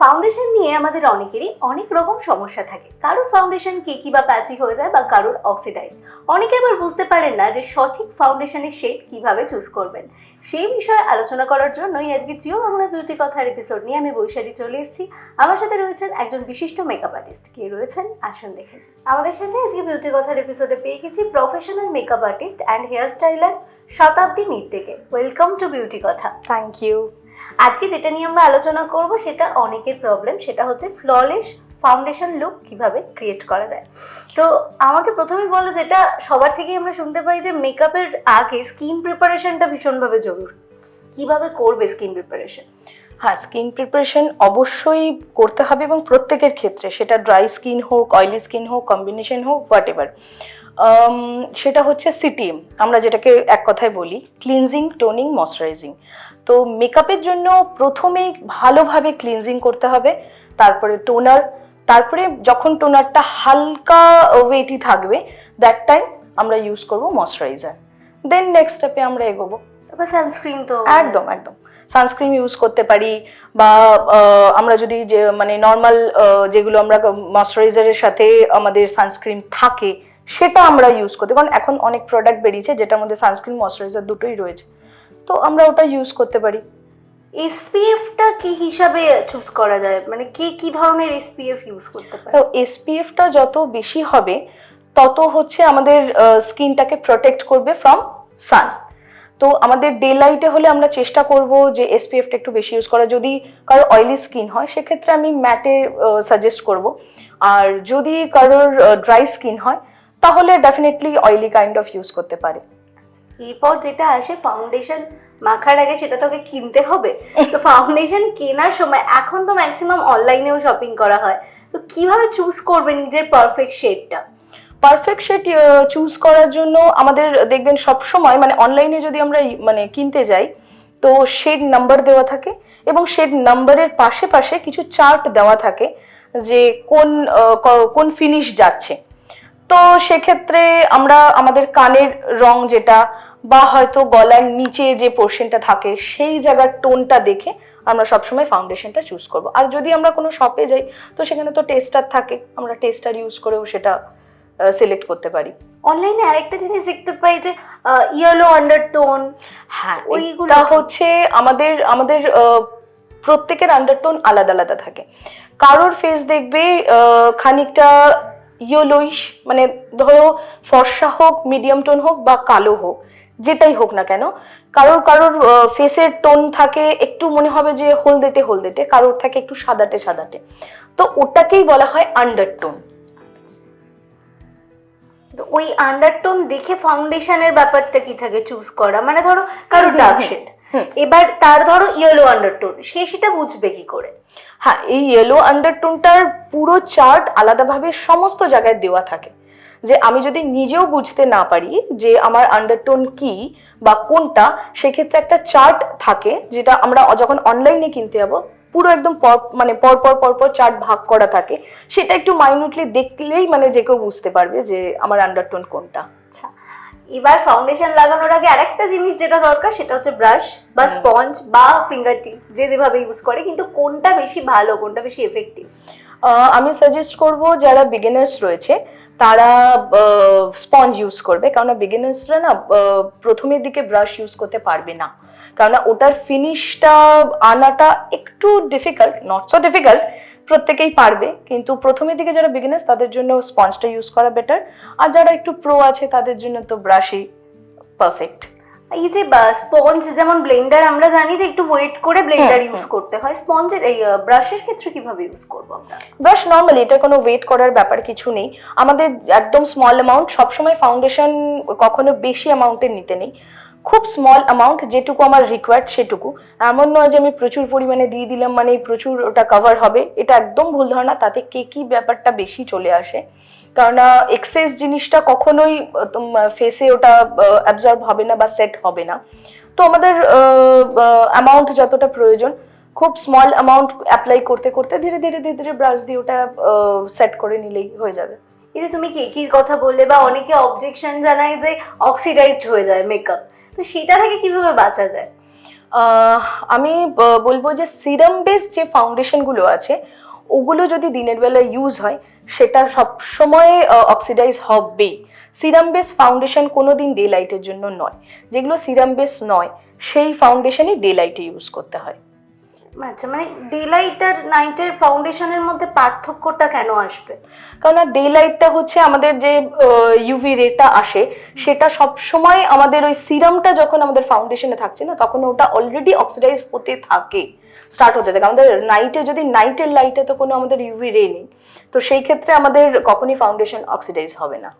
Foundation নিয়ে আমাদের অনেকেরই অনেক রকম সমস্যা থাকে। কারোর ফাউন্ডেশন কেকি বা প্যাচি হয়ে যায় বা কারোর অক্সিডাইজ অনেকে আবার বুঝতে পারেন না যে সঠিক ফাউন্ডেশনের শেড কীভাবে চুজ করবেন। সেই বিষয়ে আলোচনা করার জন্যই আজকে জিও বাংলা বিউটি কথার এপিসোড নিয়ে আমি বৈশালী চলে এসেছি। আমার সাথে রয়েছেন একজন বিশিষ্ট মেকআপ আর্টিস্ট কে রয়েছেন? আসুন দেখেন আমাদের সাথে আজকে বিউটি কথার এপিসোডে পেয়ে গেছি professional makeup artist and hair styler Shatabdi meet থেকে welcome to beauty Kotha. Thank you আজকে যেটা নিয়ে আমরা আলোচনা করব সেটা অনেকের প্রবলেম সেটা হচ্ছে ফ্ললেস ফাউন্ডেশন লুক কীভাবে ক্রিয়েট করা যায়। তো আমাকে প্রথমে বলো যেটা সবার থেকেই আমরা শুনতে পাই যে মেকআপের আগে স্কিন প্রিপারেশনটা ভীষণভাবে জরুরি। কীভাবে করবে স্কিন প্রিপারেশন হ্যাঁ স্কিন প্রিপারেশন অবশ্যই করতে হবে এবং প্রত্যেকের ক্ষেত্রে, সেটা ড্রাই স্কিন হোক অয়েলি স্কিন হোক কম্বিনেশন হোক হোয়াট এভার সেটা হচ্ছে সিটিএম আমরা যেটাকে এক কথায় বলি ক্লিনজিং টোনিং ময়শ্চারাইজিং তো মেকআপের জন্য প্রথমেই ভালোভাবে ক্লিনজিং করতে হবে তারপরে টোনার তারপরে যখন টোনারটা হালকা ওয়েটি থাকবে দ্যাট টাইম আমরা ইউজ করব ময়শ্চারাইজার দেন নেক্সট স্টেপে আমরা এগোবো। তারপর সানস্ক্রিন তো একদম একদম। সানস্ক্রিন ইউজ করতে পারি বা আমরা যদি যে মানে নর্মাল যেগুলো আমরা ময়শ্চারাইজারের সাথে আমাদের সানস্ক্রিন থাকে সেটা আমরা ইউজ করতে কারণ এখন অনেক প্রোডাক্ট বেরিয়েছে যেটার মধ্যে সানস্ক্রিন ময়শ্চারাইজার দুটোই রয়েছে। তো আমরা ওটা ইউজ করতে পারি। এসপিএফটা কি হিসাবে চুজ করা যায়? মানে কে কি ধরনের এসপিএফ ইউজ করতে পারে? তো এসপিএফটা যত বেশি হবে তত হচ্ছে আমাদের স্কিনটাকে প্রোটেক্ট করবে ফ্রম সান তো আমাদের ডে লাইটে হলে আমরা চেষ্টা করব যে এসপিএফটা একটু বেশি ইউজ করা। যদি কারোর অয়েলি স্কিন হয় সেক্ষেত্রে আমি ম্যাটে সাজেস্ট করব। আর যদি কারোর ড্রাই স্কিন হয় তাহলে definitely oily kind of use করতে পারে। এরপর যেটা আসে ফাউন্ডেশন মাখার আগে সেটা তোকে কিনতে হবে। তো ফাউন্ডেশন কেনার সময় এখন তো ম্যাক্সিমাম অনলাইনেও শপিং করা হয়। তো কীভাবে চুজ করবে নিজের পারফেক্ট শেডটা পারফেক্ট শেড চুজ করার জন্য আমাদের দেখবেন সব সময় মানে অনলাইনে যদি আমরা মানে কিনতে যাই, তো শেড নাম্বার দেওয়া থাকে এবং শেড নাম্বারের পাশে পাশে কিছু চার্ট দেওয়া থাকে যে কোন কোন ফিনিশ যাচ্ছে। তো সেক্ষেত্রে আমরা আমাদের কানের রং যেটা বা হয়তো গলার নিচে যে পোর্শনটা থাকে সেই জায়গার টোনটা দেখে আমরা সবসময় ফাউন্ডেশনটা চুজ করব। আর যদি আমরা কোনো শপে যাই তো সেখানে তো টেস্টার থাকে আমরা টেস্টার ইউজ করেও সেটা সিলেক্ট করতে পারি। অনলাইনে আরেকটা জিনিস দেখতে পাই যে ইয়েলো আন্ডারটোন হ্যাঁ ওইগুলো হচ্ছে আমাদের আমাদের প্রত্যেকের আন্ডারটোন আলাদা আলাদা থাকে। কারোর ফেস দেখবে খানিকটা ইয়েলোইশ মানে ধরো ফর্সা হোক মিডিয়াম টোন হোক বা কালো হোক। যেটাই হোক না কেন কারোর কারোর ফেসের টোন থাকে একটু মনে হবে যে হলদেটে হলদেটে কারোর থাকে একটু সাদাটে সাদাটে। তো ওটাকেই বলা হয় আন্ডারটোন তো ওই আন্ডারটোন দেখে ফাউন্ডেশনের ব্যাপারটা কি থাকে চুজ করা? মানে ধরো কারও ডার্ক শেড এবার তার ধরো ইয়েলো আন্ডারটোন সে সেটা বুঝবে কি করে? হ্যাঁ এই ইয়েলো আন্ডারটোনটার পুরো চার্ট আলাদাভাবে সমস্ত জায়গায় দেওয়া থাকে। যে আমি যদি নিজেও বুঝতে না পারি যে আমার আন্ডারটোন কি বা কোনটা সেক্ষেত্রে একটা চার্ট থাকে যেটা আমরা যখন অনলাইনে কিনতে যাব পুরো একদম পর মানে পর পর পর পর চার্ট ভাগ করা থাকে। সেটা একটু মাইনুটলি দেখলেই মানে যে কেউ বুঝতে পারবে যে আমার আন্ডারটোন কোনটা। আচ্ছা এবার ফাউন্ডেশন লাগানোর আগে আরেকটা জিনিস যেটা দরকার সেটা হচ্ছে ব্রাশ বা স্পঞ্জ বা ফিঙ্গার টিপ যে যেভাবে ইউজ করে কিন্তু কোনটা বেশি ভালো কোনটা বেশি এফেক্টিভ আমি সাজেস্ট করব যারা বিগিনার্স রয়েছে তারা স্পঞ্জ ইউজ করবে। কেননা বিগিনার্সরা না প্রথমের দিকে ব্রাশ ইউজ করতে পারবে না। কেননা ওটার ফিনিশটা আনাটা একটু ডিফিকাল্ট নট সো ডিফিকাল্ট প্রত্যেকেই পারবে। কিন্তু প্রথমের দিকে যারা বিগিনার্স তাদের জন্য স্পঞ্জটা ইউজ করা বেটার আর যারা একটু প্রো আছে, তাদের জন্য তো ব্রাশই পারফেক্ট এই যে স্পঞ্জ যেমন ব্লেন্ডার আমরা জানি যে একটু ওয়েট করে ব্লেন্ডার ইউজ করতে হয়। স্পঞ্জের এই ব্রাশের ক্ষেত্রে কীভাবে ইউজ করব আমরা? ব্রাশ নর্মালি এটা কোনো ওয়েট করার ব্যাপার কিছু নেই। আমাদের একদম স্মল অ্যামাউন্ট সবসময় ফাউন্ডেশন কখনো বেশি অ্যামাউন্টের নিতে নেই। খুব স্মল অ্যামাউন্ট যেটুকু আমার রিকোয়ার্ড সেটুকু। এমন নয় যে আমি প্রচুর পরিমাণে দিয়ে দিলাম মানে প্রচুর ওটা কভার হবে। এটা একদম ভুল ধারণা তাতে কে কি ব্যাপারটা বেশি চলে আসে। কারণ এক্সেস জিনিসটা কখনোই ফেসে ওটা অ্যাবজর্ব হবে না বা সেট হবে না। তো আমাদের অ্যামাউন্ট যতটা প্রয়োজন খুব স্মল অ্যামাউন্ট অ্যাপ্লাই করতে করতে ধীরে ধীরে ধীরে ধীরে ব্রাশ দিয়ে ওটা সেট করে নিলেই হয়ে যাবে। এই যে তুমি কেকির কথা বললে বা অনেকে অবজেকশন জানায় যে অক্সিডাইজড হয়ে যায় মেকআপ তো সেটা থেকে কীভাবে বাঁচা যায়? আমি বলব যে সিরাম বেস যে ফাউন্ডেশনগুলো আছে ওগুলো যদি দিনের বেলা ইউজ হয়, সেটা সবসময় অক্সিডাইজ হবেই। সিরাম বেস ফাউন্ডেশন কোনো দিন ডে লাইটের জন্য নয়। যেগুলো সিরাম বেস নয়, সেই ফাউন্ডেশনই ডে লাইটে ইউজ করতে হয়। আচ্ছা মানে ডে লাইট আর নাইটের ফাউন্ডেশনের মধ্যে পার্থক্যটা কেন আসবে? কারণ ডে লাইটটা হচ্ছে আমাদের যে ইউভি রেটা আসে, সেটা সব সময় আমাদের ওই সিরামটা যখন আমাদের ফাউন্ডেশনে থাকছে না, তখন ওটা অলরেডি অক্সিডাইজ হতে থাকে স্টার্ট হতে থাকে। আমাদের নাইটে যদি নাইটের লাইটে তো কোনো আমাদের ইউভি রে নেই, তো সেই ক্ষেত্রে আমাদের কখনই ফাউন্ডেশন অক্সিডাইজ হবে না।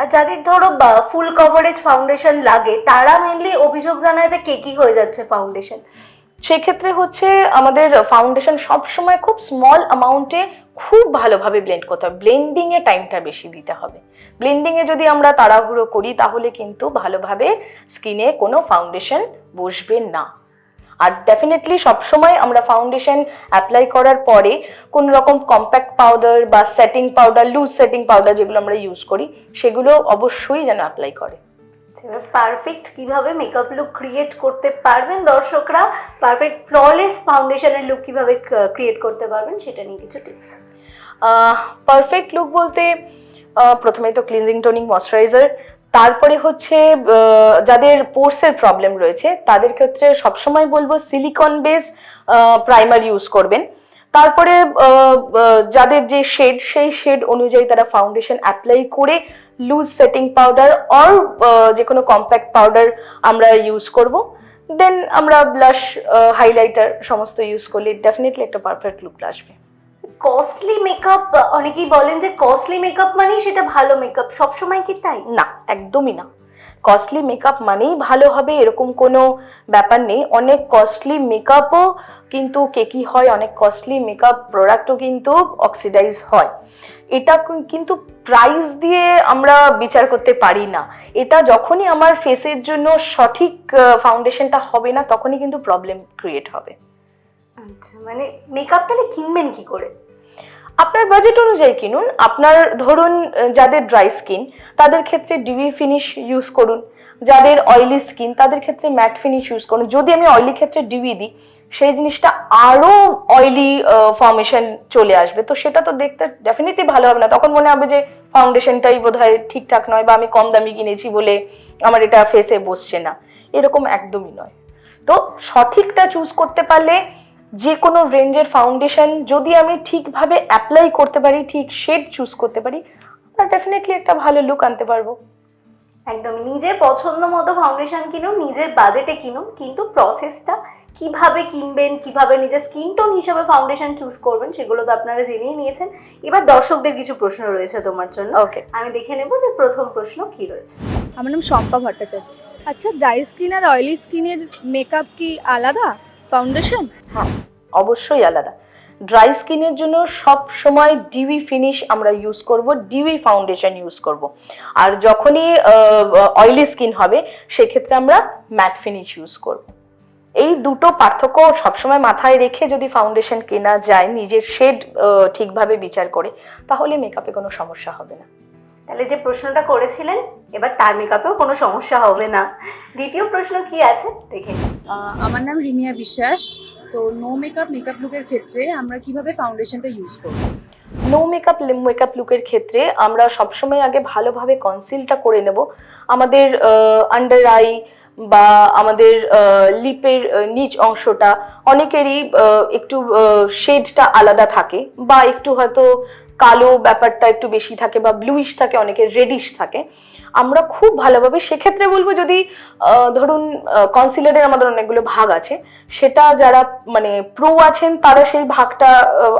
আর যাদের ধরো ফুল কভারেজ ফাউন্ডেশন লাগে, তারা মেনলি অভিযোগ জানায় যে কেকি হয়ে যাচ্ছে ফাউন্ডেশন সেক্ষেত্রে হচ্ছে আমাদের ফাউন্ডেশন সব সময় খুব স্মল অ্যামাউন্টে খুব ভালোভাবে ব্লেন্ড করতে হবে। ব্লেন্ডিং এ টাইমটা বেশি দিতে হবে। ব্লেন্ডিং এ যদি আমরা তাড়াহুড়ো করি, তাহলে কিন্তু ভালোভাবে স্কিনে কোনো ফাউন্ডেশন বসবে না। আর ডেফিনেটলি সবসময় আমরা ফাউন্ডেশন অ্যাপ্লাই করার পরে কোন রকম কম্প্যাক্ট পাউডার বা setting powder loose setting powder যেগুলো আমরা ইউজ করি, সেগুলো অবশ্যই যেন অ্যাপ্লাই করে। পারফেক্ট কীভাবে মেকআপ লুক ক্রিয়েট করতে পারবেন দর্শকরা? পারফেক্ট ফ্ললেস ফাউন্ডেশনের লুক কীভাবে ক্রিয়েট করতে পারবেন সেটা নিয়ে কিছু টিপস পারফেক্ট লুক বলতে প্রথমে তো ক্লিনজিং টোনিং ময়শ্চারাইজার তারপরে হচ্ছে যাদের পোর্সের প্রবলেম রয়েছে, তাদের ক্ষেত্রে সবসময় বলব সিলিকন বেস প্রাইমার ইউজ করবেন। তারপরে যাদের যে শেড সেই শেড অনুযায়ী তারা ফাউন্ডেশন অ্যাপ্লাই করে লুজ সেটিং পাউডার অর যে কোনো কম্প্যাক্ট পাউডার আমরা ইউজ করব। দেন আমরা ব্লাশ হাইলাইটার সমস্ত ইউজ করলে ডেফিনেটলি একটা পারফেক্ট লুক আসবে। কস্টলি মেকআপ অনেকেই বলেন যে কস্টলি মেকআপ মানেই সেটা ভালো মেকআপ সবসময় কি তাই? না একদমই না। কস্টলি মেকআপ মানেই ভালো হবে, এরকম কোনো ব্যাপার নেই। অনেক কস্টলি মেকআপও কিন্তু কেকি হয়, অনেক কস্টলি মেকআপ প্রোডাক্টও কিন্তু অক্সিডাইজ হয়। এটা কিন্তু প্রাইস দিয়ে আমরা বিচার করতে পারি না। এটা যখনই আমার ফেসের জন্য সঠিক ফাউন্ডেশনটা হবে না, তখনই কিন্তু প্রবলেম ক্রিয়েট হবে। আচ্ছা মানে মেকআপ তাহলে কিনবেন কি করে? আপনার বাজেট অনুযায়ী কিনুন। আপনার ধরুন যাদের ড্রাই স্কিন তাদের ক্ষেত্রে ডিবি ফিনিশ ইউজ করুন। যাদের অয়েলি স্কিন তাদের ক্ষেত্রে ম্যাট ফিনিশ ইউজ করুন। যদি আমি অয়েলি ক্ষেত্রে ডিবি দিই, সেই জিনিসটা আরও অয়েলি ফর্মেশন চলে আসবে। তো সেটা তো দেখতে ডেফিনেটলি ভালো হবে না। তখন মনে হবে যে ফাউন্ডেশনটাই বোধ হয় ঠিকঠাক নয় বা আমি কম দামি কিনেছি বলে আমার এটা ফেসে বসছে না। এরকম একদমই নয়। তো সঠিকটা চুজ করতে পারলে যে কোনো রেঞ্জের ফাউন্ডেশন যদি আমি ঠিকভাবে অ্যাপ্লাই করতে পারি ঠিক শেড চুজ করতে পারি আমরা ডেফিনেটলি একটা ভালো লুক আনতে পারব। একদম নিজের পছন্দ মতো ফাউন্ডেশন কিনুন নিজের বাজেটে কিনুন কিন্তু প্রসেসটা কীভাবে কিনবেন কীভাবে নিজের স্কিন টোন হিসাবে ফাউন্ডেশন চুজ করবেন সেগুলো তো আপনারা জেনেই নিয়েছেন। এবার দর্শকদের কিছু প্রশ্ন রয়েছে তোমার জন্য। ওকে আমি দেখে নেব যে প্রথম প্রশ্ন কি রয়েছে। আমার নাম শম্পা ভট্টাচার্য। আচ্ছা ড্রাই স্কিন আর অয়েলি স্কিনের মেকআপ কি আলাদা? ফাউন্ডেশন হ্যাঁ। অবশ্যই আলাদা। ড্রাই স্কিনের জন্য সব সময় ডিউই ফিনিশ আমরা ইউজ করব ডিউই ফাউন্ডেশন ইউজ করব। আর যখনই অয়েলি স্কিন হবে সেক্ষেত্রে আমরা ম্যাট ফিনিশ ইউজ করব। এই দুটো পার্থক্য সবসময় মাথায় রেখে যদি ফাউন্ডেশন কেনা যায় নিজের শেড ঠিকভাবে বিচার করে তাহলে মেকআপে কোনো সমস্যা হবে না। তাহলে যে প্রশ্নটা করেছিলেন এবার তার মেকআপেও কোনো সমস্যা হবে না। দ্বিতীয় প্রশ্ন কি আছে? দেখে আহ, আমার নাম রিমিয়া বিশ্বাস। তো নো মেকআপ মেকআপ লুকের ক্ষেত্রে আমরা কীভাবে ফাউন্ডেশনটা ইউজ করব? নো মেকআপ মেকআপ লুকের ক্ষেত্রে আমরা সবসময় আগে ভালোভাবে কনসিলটা করে নেব। আমাদের আন্ডার আই বা আমাদের লিপের নিচ অংশটা অনেকেরই একটু শেডটা আলাদা থাকে বা একটু হয়তো কালো ব্যাপারটা একটু বেশি থাকে বা ব্লুইশ থাকে, অনেকের রেডিশ থাকে। আমরা খুব ভালোভাবে, সেক্ষেত্রে বলব যদি ধরুন কনসিলারের আমাদের অনেকগুলো ভাগ আছে, সেটা যারা মানে প্রো আছেন, তারা সেই ভাগটা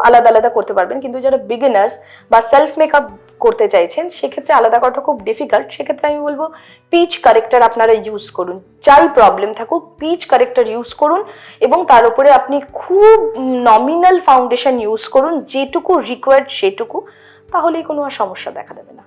আলাদা আলাদা করতে পারবেন। কিন্তু যারা বিগিনার্স বা সেলফ মেকআপ করতে চাইছেন, সেক্ষেত্রে আলাদা করাটা খুব ডিফিকাল্ট সেক্ষেত্রে আমি বলব পিচ কারেক্টার আপনারা ইউজ করুন। যাই প্রবলেম থাকুক পিচ কারেক্টার ইউজ করুন এবং তার উপরে আপনি খুব নমিনাল ফাউন্ডেশন ইউজ করুন, যেটুকু রিকোয়ার্ড সেটুকু, তাহলেই কোনো আর সমস্যা দেখা দেবে না।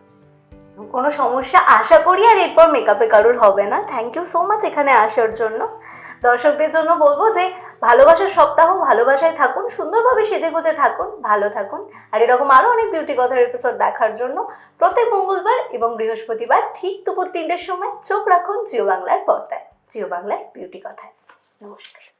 কোনো সমস্যা আশা করি আর এরপর মেকআপে কারোর হবে না। থ্যাংক ইউ সো মাচ এখানে আসার জন্য। দর্শকদের জন্য বলব যে, ভালোবাসার সপ্তাহ ভালোবাসায় থাকুন, সুন্দরভাবে সেজে গুজে থাকুন, ভালো থাকুন। আর এরকম আরও অনেক বিউটি কথার এপিসোড দেখার জন্য প্রত্যেক মঙ্গলবার এবং বৃহস্পতিবার ঠিক দুপুর তিনটের সময় চোখ রাখুন জিও বাংলার পর্দায়। জিও বাংলার বিউটি কথায়। নমস্কার।